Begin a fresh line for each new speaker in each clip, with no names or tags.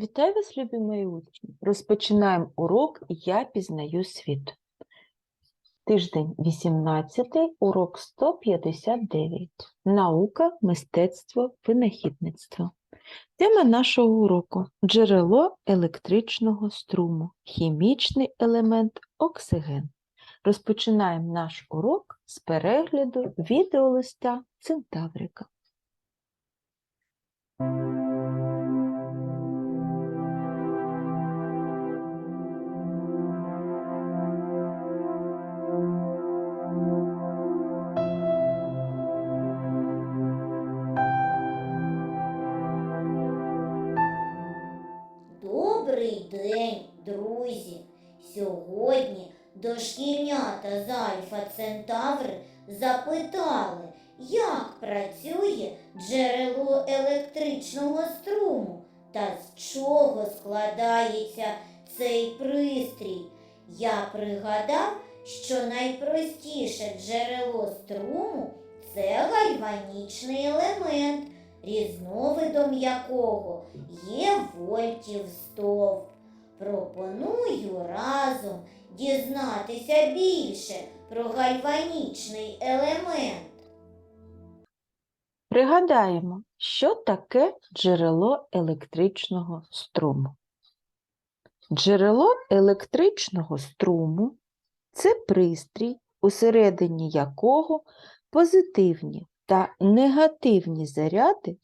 Вітаю вас, любі мої учні! Розпочинаємо урок Я пізнаю світ. Тиждень 18, урок 159. Наука, мистецтво, винахідництво. Тема нашого уроку джерело електричного струму, хімічний елемент оксиген. Розпочинаємо наш урок з перегляду відеолиста Центаврика.
Запитали, як працює джерело електричного струму та з чого складається цей пристрій. Я пригадав, що найпростіше джерело струму це гальванічний елемент, різновидом якого є вольтів стовп. Пропоную разом дізнатися більше про гальванічний елемент.
Пригадаємо, що таке джерело електричного струму. Джерело електричного струму це пристрій, усередині якого позитивні та негативні заряди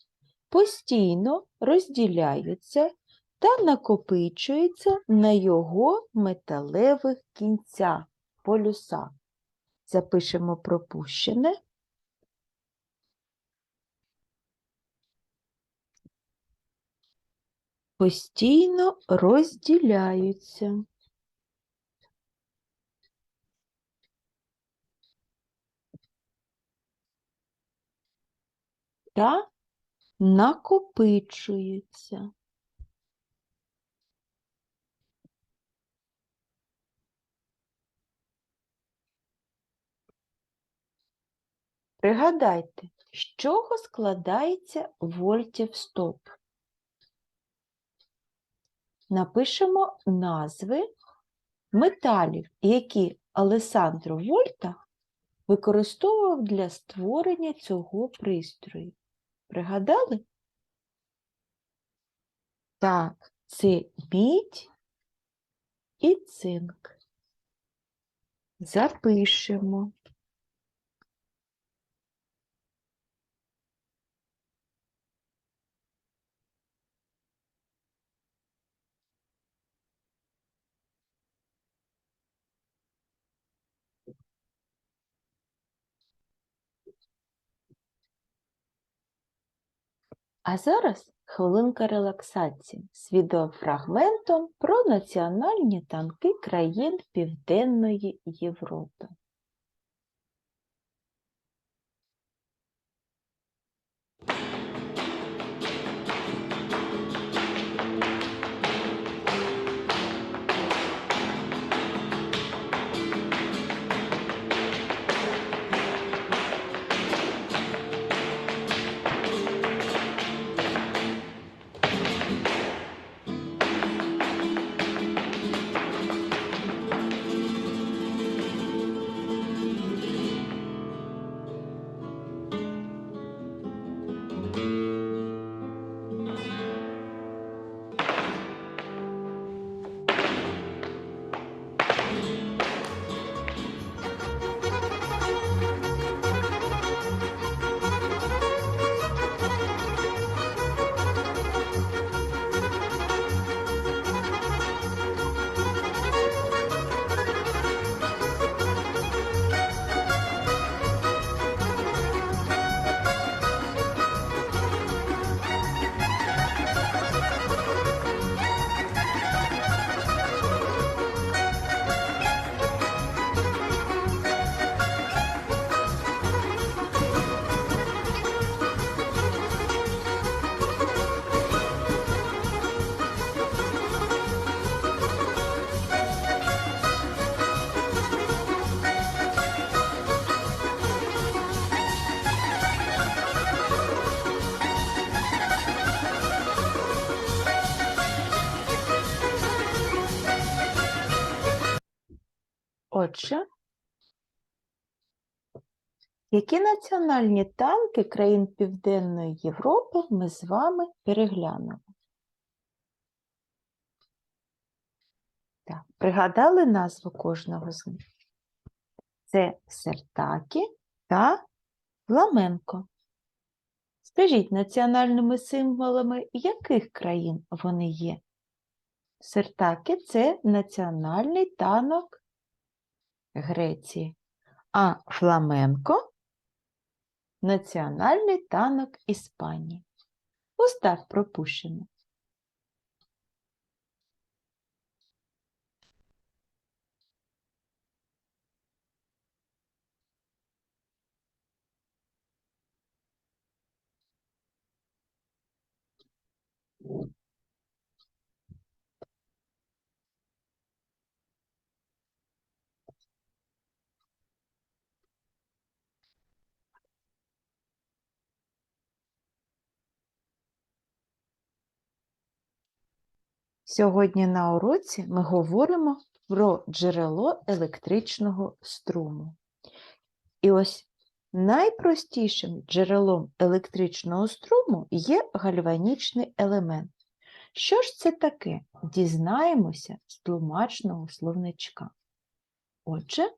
постійно розділяються та накопичуються на його металевих кінцях, полюсах. Запишемо пропущене. Постійно розділяються. Та накопичуються. Пригадайте, з чого складається вольтів стовп. Напишемо назви металів, які Алесандро Вольта використовував для створення цього пристрою. Пригадали? Так, це мідь і цинк. Запишемо. А зараз хвилинка релаксації з відеофрагментом про національні танки країн Південної Європи. Отже, які національні танки країн Південної Європи ми з вами переглянули? Так, пригадали назву кожного з них? Це Сертакі та Фламенко. Скажіть, національними символами яких країн вони є? Сертакі це національний танок Греції, а фламенко національний танок Іспанії. Устав пропущено. Сьогодні на уроці ми говоримо про джерело електричного струму. І ось найпростішим джерелом електричного струму є гальванічний елемент. Що ж це таке? Дізнаємося з тлумачного словничка. Отже,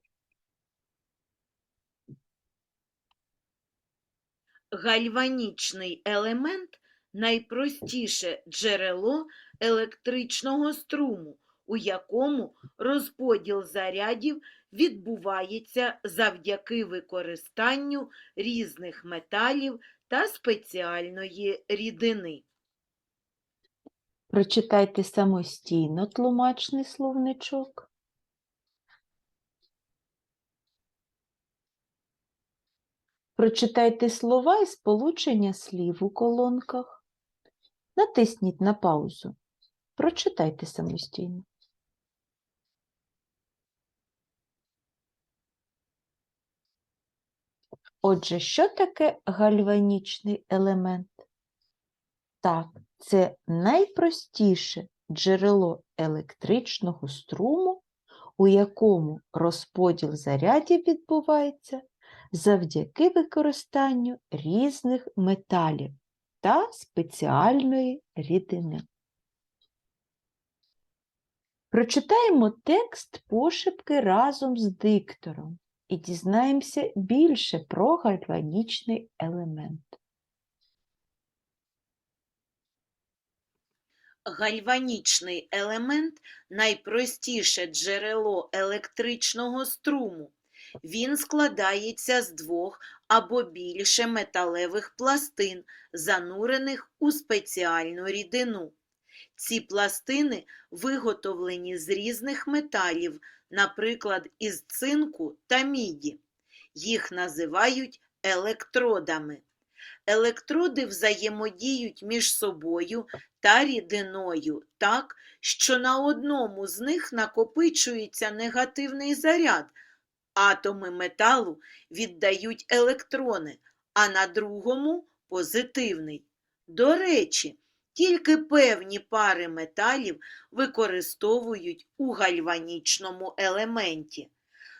Гальванічний елемент найпростіше джерело електричного струму, у якому розподіл зарядів відбувається завдяки використанню різних металів та спеціальної рідини.
прочитайте самостійно тлумачний словничок. Прочитайте слова і сполучення слів у колонках. Натисніть на паузу. Прочитайте самостійно. Отже, що таке гальванічний елемент? Так, це найпростіше джерело електричного струму, у якому розподіл зарядів відбувається завдяки використанню різних металів та спеціальної рідини. Прочитаємо текст пошепки разом з диктором і дізнаємося більше про гальванічний елемент.
Гальванічний елемент найпростіше джерело електричного струму. Він складається з двох або більше металевих пластин, занурених у спеціальну рідину. Ці пластини виготовлені з різних металів, наприклад, із цинку та міді. Їх називають електродами. Електроди взаємодіють між собою та рідиною так, що на одному з них накопичується негативний заряд, атоми металу віддають електрони, а на другому позитивний. До речі, тільки певні пари металів використовують у гальванічному елементі.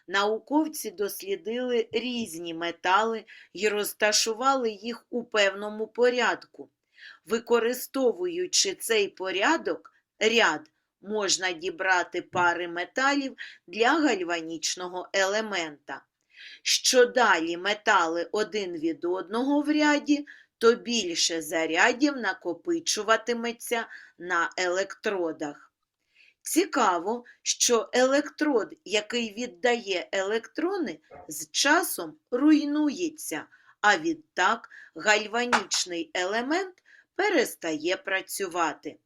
Науковці дослідили різні метали і розташували їх у певному порядку. Використовуючи цей порядок, ряд, можна дібрати пари металів для гальванічного елемента. Що далі метали один від одного в ряді, то більше зарядів накопичуватиметься на електродах. Цікаво, що електрод, який віддає електрони, з часом руйнується, а відтак гальванічний елемент перестає працювати.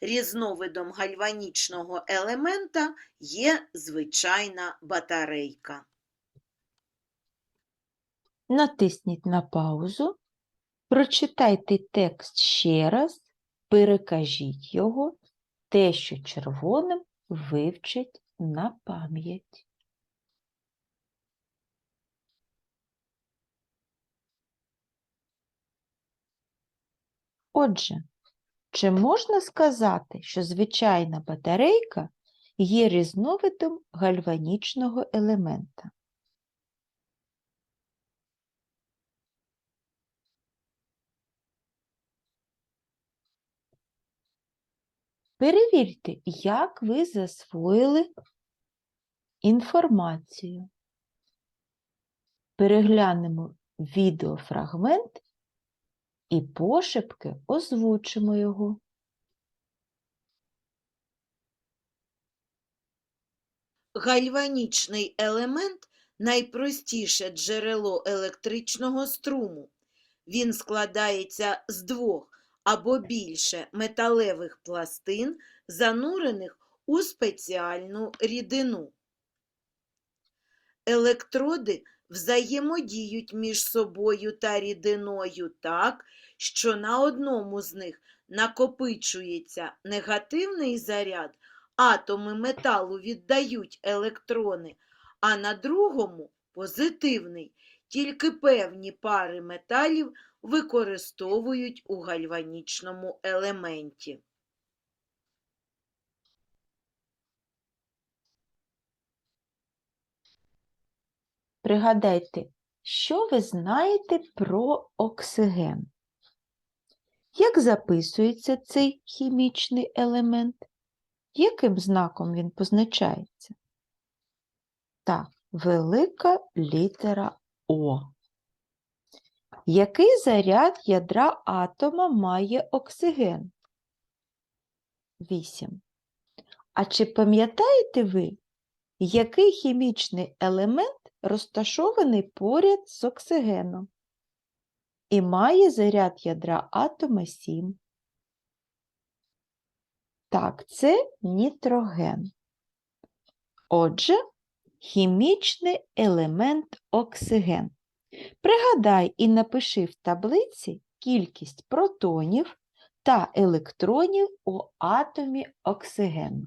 Різновидом гальванічного елемента є звичайна батарейка.
Натисніть на паузу, прочитайте текст ще раз, перекажіть його, те, що червоним вивчить на пам'ять. Отже, чи можна сказати, що звичайна батарейка є різновидом гальванічного елемента. Перевірте, як ви засвоїли інформацію. Переглянемо відеофрагмент і пошепки озвучимо його.
Гальванічний елемент найпростіше джерело електричного струму. Він складається з двох або більше металевих пластин, занурених у спеціальну рідину. Електроди взаємодіють між собою та рідиною так, що на одному з них накопичується негативний заряд, атоми металу віддають електрони, а на другому позитивний. Тільки певні пари металів використовують у гальванічному елементі.
Пригадайте, що ви знаєте про оксиген? Як записується цей хімічний елемент? Яким знаком він позначається? Так, велика літера О. Який заряд ядра атома має оксиген? 8. А чи пам'ятаєте ви, який хімічний елемент розташований поряд з оксигеном і має заряд ядра атома 7? Так, це нітроген. Отже, хімічний елемент оксиген. Пригадай і напиши в таблиці кількість протонів та електронів у атомі оксигену.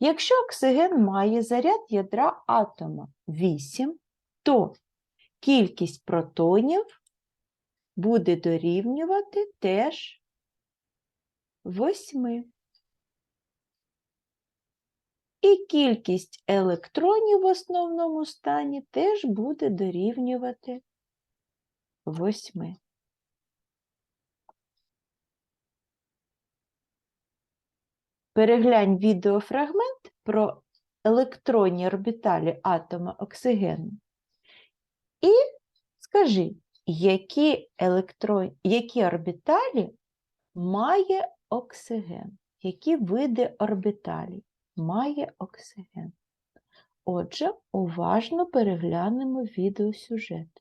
Якщо оксиген має заряд ядра атома 8, то кількість протонів буде дорівнювати теж 8. І кількість електронів в основному стані теж буде дорівнювати 8. Переглянь відеофрагмент про електронні орбіталі атома оксигену. І скажи, які, електрон... які орбіталі має оксиген? Які види орбіталій має оксиген? Отже, уважно переглянемо відеосюжет.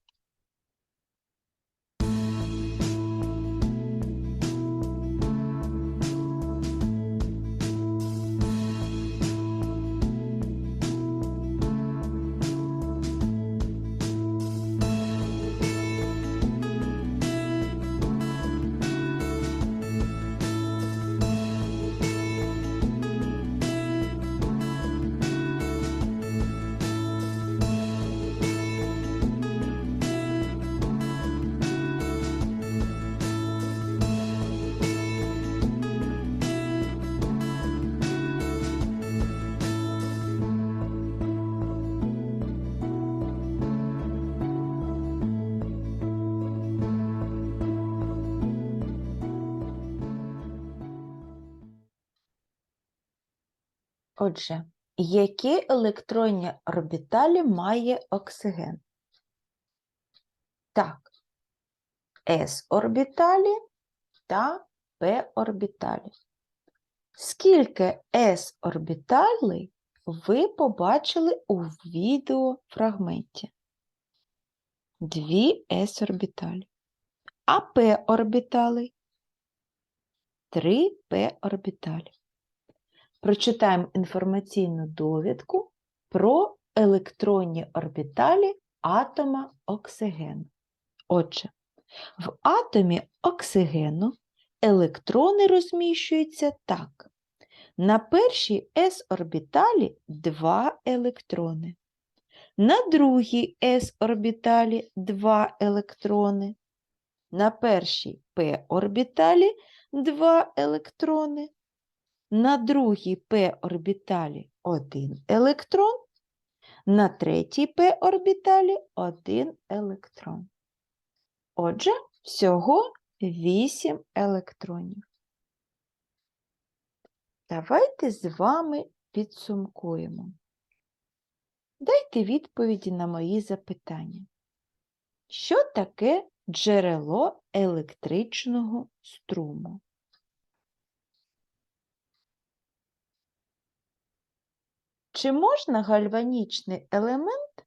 Отже, які електронні орбіталі має оксиген? Так, s-орбіталі та p-орбіталі. Скільки s-орбіталей ви побачили у відеофрагменті? Дві s-орбіталі. А p-орбіталей? Три p-орбіталі. Прочитаємо інформаційну довідку про електронні орбіталі атома оксигену. Отже, в атомі оксигену електрони розміщуються так. На першій s-орбіталі два електрони. На другій s-орбіталі два електрони. На першій p-орбіталі два електрони. На другій p орбіталі один електрон, на третій p орбіталі один електрон. Отже, всього 8 електронів. Давайте з вами підсумкуємо. Дайте відповіді на мої запитання. Що таке джерело електричного струму? Чи можна гальванічний елемент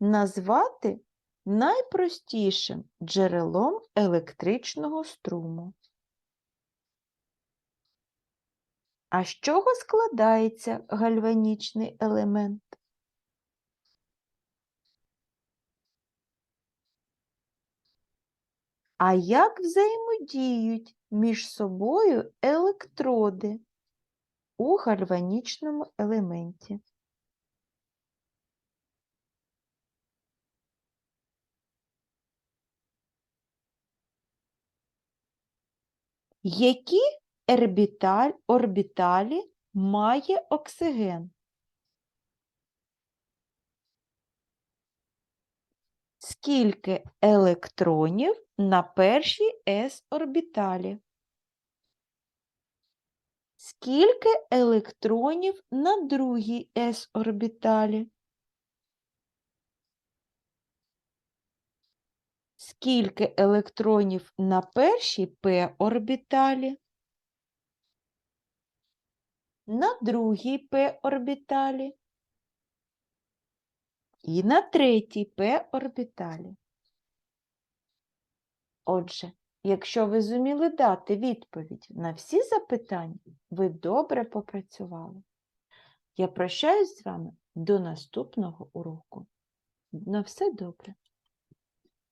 назвати найпростішим джерелом електричного струму? А з чого складається гальванічний елемент? А як взаємодіють між собою електроди у гальванічному елементі? Які ербіталь, орбіталі має оксиген? Скільки електронів на першій s орбіталі? Скільки електронів на другій s орбіталі? Скільки електронів на першій p орбіталі? На другій p орбіталі? І на третій p орбіталі. Отже, якщо ви зуміли дати відповідь на всі запитання, ви добре попрацювали. Я прощаюсь з вами до наступного уроку. На все добре.